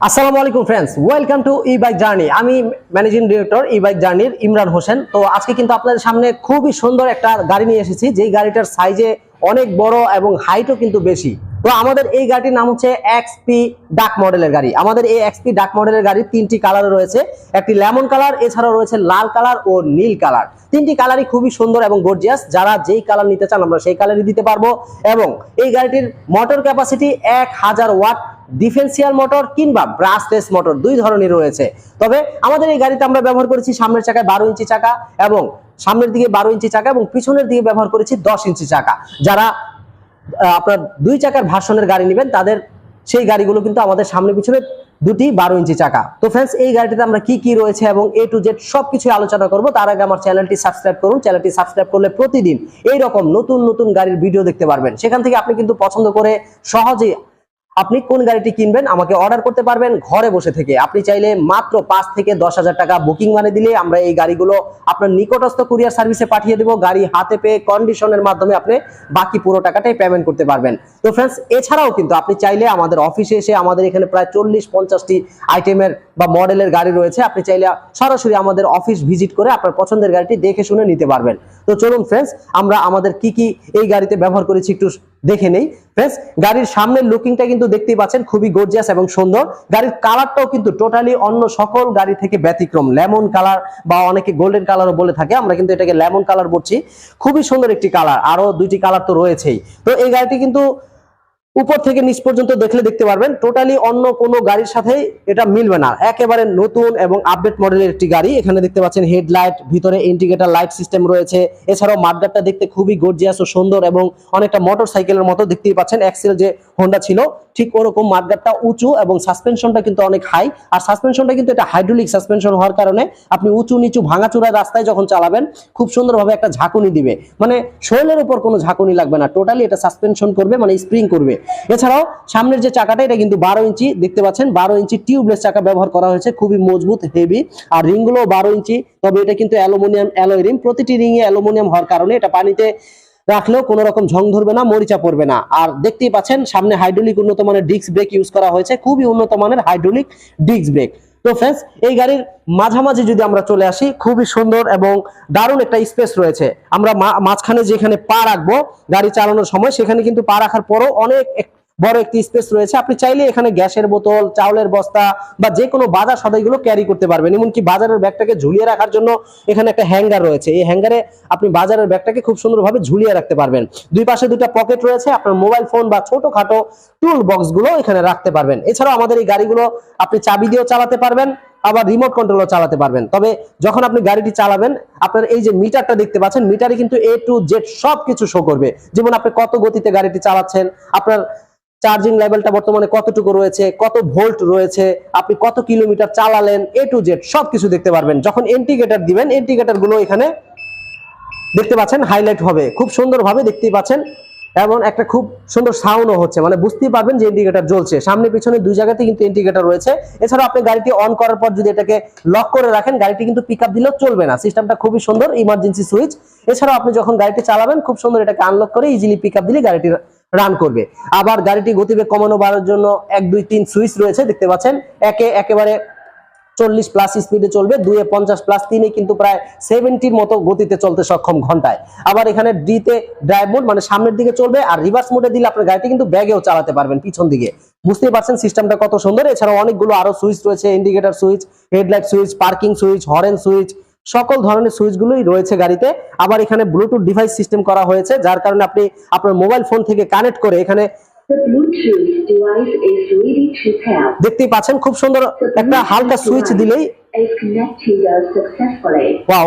আসসালামু আলাইকুম friends welcome to e bike journey আমি ম্যানেজিং ডিরেক্টর ই বাইক জার্নির ইমরান হোসেন। তো আজকে কিন্তু আপনাদের সামনে খুবই সুন্দর একটা গাড়ি নিয়ে এসেছি, যেই গাড়িটার সাইজে অনেক বড় এবং হাইটও কিন্তু বেশি। তো আমাদের এই গাড়িটির নাম হচ্ছে এক্সপি ডাক মডেলের গাড়ি। আমাদের এই এক্সপি ডাক মডেলের গাড়ির তিনটি কালার রয়েছে। একটি লেমন কালার এছাড়াও রয়েছে লাল কালার ও নীল কালার তিনটি কালারই খুবই সুন্দর এবং গর্জিয়াস যারা যেই কালার নিতে চান, আমরা সেই কালারই দিতে পারব। এবং এই গাড়িটির মোটর ক্যাপাসিটি এক হাজার ওয়াট ডিফেন্সিয়াল মোটর কিংবা ব্রাসলেস মোটর দুই ধরনের রয়েছে। তবে আমাদের এই গাড়িতে আমরা ব্যবহার করেছি সামনের চাকায় বারো ইঞ্চি চাকা এবং সামনের দিকে বারো ইঞ্চি চাকা এবং পিছনের দিকে ব্যবহার করেছি দশ ইঞ্চি চাকা। যারা আপনার দুই চাকার ভার্সনের গাড়ি নেবেন, তাদের সেই গাড়িগুলো কিন্তু আমাদের সামনে পিছনে দুটি বারো ইঞ্চি চাকা। তো ফ্রেন্ডস এই গাড়িটিতে আমরা কি কি রয়েছে এবং এ টু জেড সবকিছু আলোচনা করব। তার আগে আমার চ্যানেলটি সাবস্ক্রাইব করুন। চ্যানেলটি সাবস্ক্রাইব করলে প্রতিদিন এই রকম নতুন নতুন গাড়ির ভিডিও দেখতে পারবেন। সেখান থেকে আপনি কিন্তু পছন্দ করে সহজেই আপনি কোন গাড়িটি কিনবেন, আমাকে অর্ডার করতে পারবেন ঘরে বসে থেকে। আপনি চাইলে মাত্র পাঁচ থেকে দশ হাজার টাকা বুকিং মানে দিলে আমরা এই গাড়িগুলো আপনার নিকটস্থ কুরিয়ার সার্ভিসে পাঠিয়ে দেবো। গাড়ি হাতে পেয়ে কন্ডিশনের মাধ্যমে আপনি বাকি পুরো টাকাটাই পেমেন্ট করতে পারবেন। তো ফ্রেন্ডস এছাড়াও কিন্তু আপনি চাইলে আমাদের অফিসে এসে আমাদের এখানে প্রায় চল্লিশ পঞ্চাশটি আইটেমের বা মডেলের গাড়ি রয়েছে। আপনি চাইলে সরাসরি আমাদের অফিস ভিজিট করে আপনার পছন্দের গাড়িটি দেখে শুনে নিতে পারবেন। তো চলুন ফ্রেন্ডস আমরা আমাদের কি কি এই গাড়িতে ব্যবহার করেছি একটু দেখে নেই। ফ্রেন্ডস গাড়ির সামনের লুকিংটা কিন্তু দেখতেই পাচ্ছেন, খুবই গর্জিয়াস এবং সুন্দর। গাড়ির কালারটাও কিন্তু টোটালি অন্য সকল গাড়ি থেকে ব্যতিক্রম। লেমন কালার বা অনেকে গোল্ডেন কালারও বলে থাকে, আমরা কিন্তু এটাকে লেমন কালার বলছি। খুবই সুন্দর একটি কালার আরও দুইটি কালার তো রয়েছেই। তো এই গাড়িটি কিন্তু উপর থেকে নিচ পর্যন্ত দেখলে দেখতে পারবেন। টোটালি অন্য কোনো গাড়ির সাথে এটা মিলবে না। একেবারে নতুন এবং আপডেট মডেলের একটি গাড়ি। এখানে দেখতে পাচ্ছেন হেডলাইট ভিতরে ইন্ডিকেটর লাইট সিস্টেম রয়েছে। এছাড়াও মাঠগাটটা দেখতে খুবই গর্জিয়াস ও সুন্দর এবং অনেকটা মোটর সাইকেলের মতো দেখতেই পাচ্ছেন। এক্সেল যে হোন্ডা ছিল, ঠিক ওরকম মাঠগাটটা উঁচু এবং সাসপেনশনটা কিন্তু অনেক হাই আর সাসপেনশনটা কিন্তু এটা হাইড্রোলিক সাসপেনশন হওয়ার কারণে আপনি উঁচু নিচু ভাঙাচুরা রাস্তায় যখন চালাবেন, খুব সুন্দরভাবে একটা ঝাঁকুনি দিবে। মানে শৈলের উপর কোনো ঝাঁকুনি লাগবে না। টোটালি এটা সাসপেনশন করবে মানে স্প্রিং করবে। এছাড়াও সামনের যে চাকাটা, এটা কিন্তু বারো ইঞ্চি, দেখতে পাচ্ছেন, বারো ইঞ্চি টিউবলেস চাকা ব্যবহার করা হয়েছে, খুবই মজবুত হেভি আর রিংগুলো বারো ইঞ্চি, তবে এটা কিন্তু অ্যালুমিনিয়াম, অ্যালোয় রিং, প্রতিটি রিংয়ে অ্যালুমিনিয়াম হওয়ার কারণে এটা পানিতে রাখলেও কোনো রকম ঝং ধরবে না, মরিচা পড়বে না। আর দেখতেই পাচ্ছেন, সামনে হাইড্রোলিক উন্নত মানের ডিস্ক ব্রেক ইউজ করা হয়েছে, খুবই উন্নত মানের হাইড্রোলিক ডিস্ক ব্রেক তো ফ্রেন্ডস এই গাড়ির মাঝামাঝি যদি আমরা চলে আসি, খুবই সুন্দর এবং দারুণ একটা স্পেস রয়েছে। আমরা মাঝখানে যেখানে পা রাখব, গাড়ি চালানোর সময়, সেখানে কিন্তু পা রাখার পরও অনেক বড় একটি স্পেস রয়েছে। আপনি চাইলে এখানে গ্যাসের বোতল, চাউলের বস্তা বা যে কোনো বাজার সদাইগুলো ক্যারি করতে পারবেন। এমনকি বাজারের ব্যাগটাকে ঝুলিয়ে রাখার জন্য এখানে একটা হ্যাঙ্গার রয়েছে। এই হ্যাঙ্গারে আপনি বাজারের ব্যাগটাকে খুব সুন্দরভাবে ঝুলিয়ে রাখতে পারবেন। দুই পাশে দুটো পকেট রয়েছে। আপনার মোবাইল ফোন বা ছোটখাটো টুল বক্সগুলো এখানে রাখতে পারবেন। এছাড়াও আমাদের এই গাড়িগুলো আপনি চাবি দিয়েও চালাতে পারবেন, আবার রিমোট কন্ট্রোলও চালাতে পারবেন। তবে যখন আপনি গাড়িটি চালাবেন, আপনার এই যে মিটারটা দেখতে পাচ্ছেন মিটারে কিন্তু এ টু জেড সব কিছু শো করবে। যেমন আপনি কত গতিতে গাড়িটি চালাচ্ছেন, আপনার চার্জিং লেভেলটা বর্তমানে কতটুকু রয়েছে, কত ভোল্ট রয়েছে, আপনি কত কিলোমিটার চালালেন এ টু জেড সব কিছু দেখতে পারবেন। যখন ইন্ডিকেটর দিবেন ইন্ডিকেটরগুলো এখানে দেখতে পাচ্ছেন হাইলাইট হবে। খুব সুন্দরভাবে দেখতেই পাচ্ছেন, এবং একটা খুব সুন্দর সাউন্ডও হচ্ছে। মানে বুঝতেই পারবেন যে ইন্ডিকেটর জ্বলছে। সামনে, পিছনে দুই জায়গাতে কিন্তু ইন্ডিকেটর রয়েছে। এছাড়াও আপনি গাড়িটি অন করার পর যদি এটাকে লক করে রাখেন, গাড়িটি কিন্তু পিক দিলেও চলবে না। সিস্টেমটা খুবই সুন্দর ইমার্জেন্সি সুইচ এছাড়াও আপনি যখন গাড়িটি চালাবেন, খুব সুন্দর এটাকে আনলক করে ইজিলি পিক দিলে গাড়িটি রান করবে। আবার গাড়িটি গতিবেগ কমানো বাড়ার জন্য এক, দুই, তিন সুইচ রয়েছে, দেখতে পাচ্ছেন। একে একেবারে চল্লিশ প্লাস স্পিডে চলবে, দুয়ে পঞ্চাশ প্লাস তিনে কিন্তু প্রায় সেভেন্টির মতো গতিতে চলতে সক্ষম ঘন্টায়। আবার এখানে ডিতে ড্রাইভ মোড মানে সামনের দিকে চলবে, আর রিভার্স মোডে দিলে আপনার গাড়িটি কিন্তু ব্যাগেও চালাতে পারবেন পিছন দিকে। বুঝতেই পারছেন সিস্টেমটা কত সুন্দর। এছাড়াও অনেকগুলো আরও সুইচ রয়েছে indicator switch headlight switch parking switch horn switch সকল ধরনের সুইচগুলোই রয়েছে গাড়িতে আবার এখানে ব্লুটুথ ডিভাইস সিস্টেম করা হয়েছে যার কারণে আপনি আপনার মোবাইল ফোন থেকে কানেক্ট করে এখানে. দেখতেই পাচ্ছেন খুব সুন্দর একটা হালকা সুইচ দিলেই.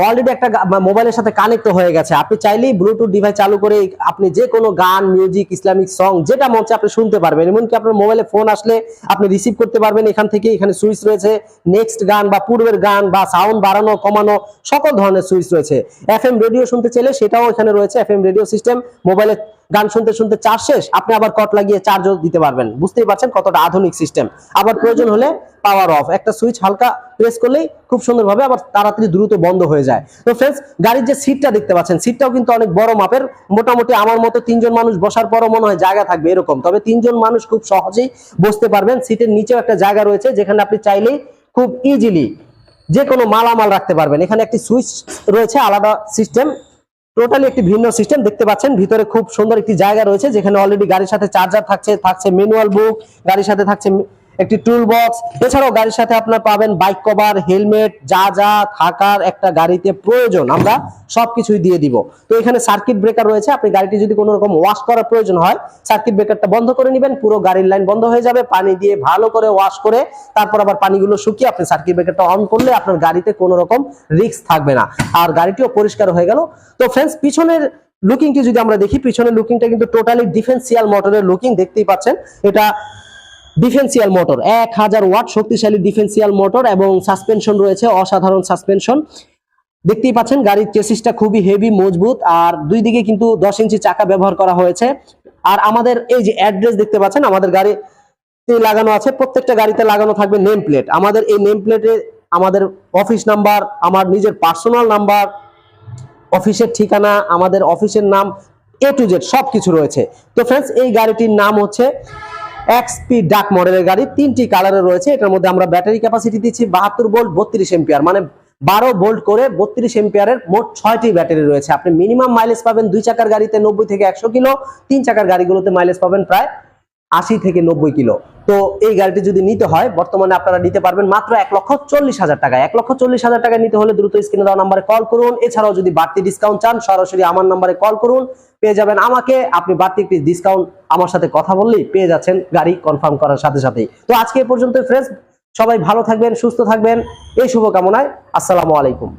অলরেডি একটা মোবাইলের সাথে কানেক্ট হয়ে গেছে। আপনি চাইলেই ব্লুটুথ ডিভাইস চালু করে আপনি যে কোনো গান মিউজিক ইসলামিক সং যেটা মঞ্চে আপনি শুনতে পারবেন। এমনকি আপনার মোবাইলে ফোন আসলে আপনি রিসিভ করতে পারবেন। এখান থেকে এখানে সুইচ রয়েছে। নেক্সট গান বা পূর্বের গান বা সাউন্ড বাড়ানো, কমানো, সকল ধরনের সুইচ রয়েছে। এফএম রেডিও শুনতে চাইলে সেটাও এখানে রয়েছে। এফএম রেডিও সিস্টেম মোবাইলে গান শুনতে শুনতে চার্জ শেষ, আপনি আবার কট লাগিয়ে চার্জও দিতে পারবেন। বুঝতেই পারছেন কতটা আধুনিক সিস্টেম আবার প্রয়োজন হলে পাওয়ার অফ একটা সুইচ হালকা প্রেস করলেই খুব সুন্দরভাবে আবার তাড়াতাড়ি দ্রুত বন্ধ হয়ে যায়। তো ফ্রেন্ডস গাড়ির যে সিটটা দেখতে পাচ্ছেন সিটটাও কিন্তু অনেক বড় মাপের। মোটামুটি আমার মতো তিনজন মানুষ বসার পরও মনে হয় জায়গা থাকবে এরকম। তবে তিনজন মানুষ খুব সহজেই বসতে পারবেন। সিটের নিচেও একটা জায়গা রয়েছে, যেখানে আপনি চাইলেই খুব ইজিলি যে কোনো মালামাল রাখতে পারবেন। এখানে একটি সুইচ রয়েছে, আলাদা সিস্টেম টোটালি একটি ভিন্ন সিস্টেম দেখতে পাচ্ছেন। ভিতরে খুব সুন্দর একটি জায়গা রয়েছে, যেখানে অলরেডি গাড়ির সাথে চার্জার থাকছে থাকছে ম্যানুয়াল বুক গাড়ির সাথে থাকছে একটি টুল বক্স এছাড়াও গাড়ির সাথে আপনার পাবেন বাইক কভার হেলমেট যা যা থাকার একটা গাড়িতে প্রয়োজন, আমরা সবকিছুই দিয়ে দিব। তো এখানে সার্কিট ব্রেকার রয়েছে, আপনি গাড়িটি যদি কোনো রকম ওয়াশ করার প্রয়োজন হয় সার্কিট ব্রেকারটা বন্ধ করে নেবেন, পুরো গাড়ির লাইন বন্ধ হয়ে যাবে, পানি দিয়ে ভালো করে ওয়াশ করে, তারপর আবার পানিগুলো শুকিয়ে আপনি সার্কিট ব্রেকারটা অন করলে আপনার গাড়িতে কোনো রকম রিস্ক থাকবে না। আর গাড়িটিও পরিষ্কার হয়ে গেল। তো ফ্রেন্ডস পিছনের লুকিংটি যদি আমরা দেখি, পিছনের লুকিংটা কিন্তু টোটালি ডিফেন্সিয়াল মোটরের লুকিং দেখতেই পাচ্ছেন। এটা ডিফেন্সিয়াল মোটর। এক হাজার ওয়াট শক্তিশালী ডিফেন্সিয়াল মোটর এবং সাসপেনশন রয়েছে, অসাধারণ সাসপেনশন। দেখতেই পাচ্ছেন, গাড়ির চেসিসটা খুবই হেভি মজবুত, আর দুই দিকে কিন্তু দশ ইঞ্চি চাকা ব্যবহার করা হয়েছে। আর আমাদের এই যে অ্যাড্রেস দেখতে পাচ্ছেন, আমাদের গাড়ি লাগানো আছে, প্রত্যেকটা গাড়িতে লাগানো থাকবে নেম প্লেট আমাদের এই নেম প্লেটে আমাদের অফিস নাম্বার আমার নিজের পার্সোনাল নাম্বার অফিসের ঠিকানা, আমাদের অফিসের নাম এ টু জেড সব কিছু রয়েছে। তো ফ্রেন্ডস এই গাড়িটির নাম হচ্ছে এক্সপি ডাক মডেলের গাড়ি, তিনটি কালারে রয়েছে। এটার মধ্যে আমরা ব্যাটারি ক্যাপাসিটি দিচ্ছি বাহাত্তর ভোল্ট বত্রিশ এম্পিয়ার মানে বারো ভোল্ট করে বত্রিশ এম্পিয়ারের মোট ছয়টি ব্যাটারি রয়েছে। আপনি মিনিমাম মাইলেজ পাবেন দুই চাকার গাড়িতে নব্বই থেকে একশো কিলো, তিন চাকার গাড়িগুলোতে মাইলেজ পাবেন প্রায় আশি থেকে নব্বই কিলো। তো এই গাড়িটি যদি নিতে হয়, বর্তমানে আপনারা নিতে পারবেন মাত্র এক লক্ষ চল্লিশ হাজার টাকা এক লক্ষ চল্লিশ হাজার টাকা নিতে হলে দ্রুত স্ক্রিনে দেওয়া নাম্বারে কল করুন। এছাড়াও যদি বাড়তি ডিসকাউন্ট চান, সরাসরি আমার নাম্বারে কল করুন। পেয়ে যাবেন আমাকে। আপনি বাড়তি একটি ডিসকাউন্ট আমার সাথে কথা বললেই পেয়ে যাচ্ছেন গাড়ি কনফার্ম করার সাথে সাথেই। তো আজকে এ পর্যন্ত ফ্রেন্ডস সবাই ভালো থাকবেন, সুস্থ থাকবেন। এই শুভকামনায়, আসসালামু আলাইকুম।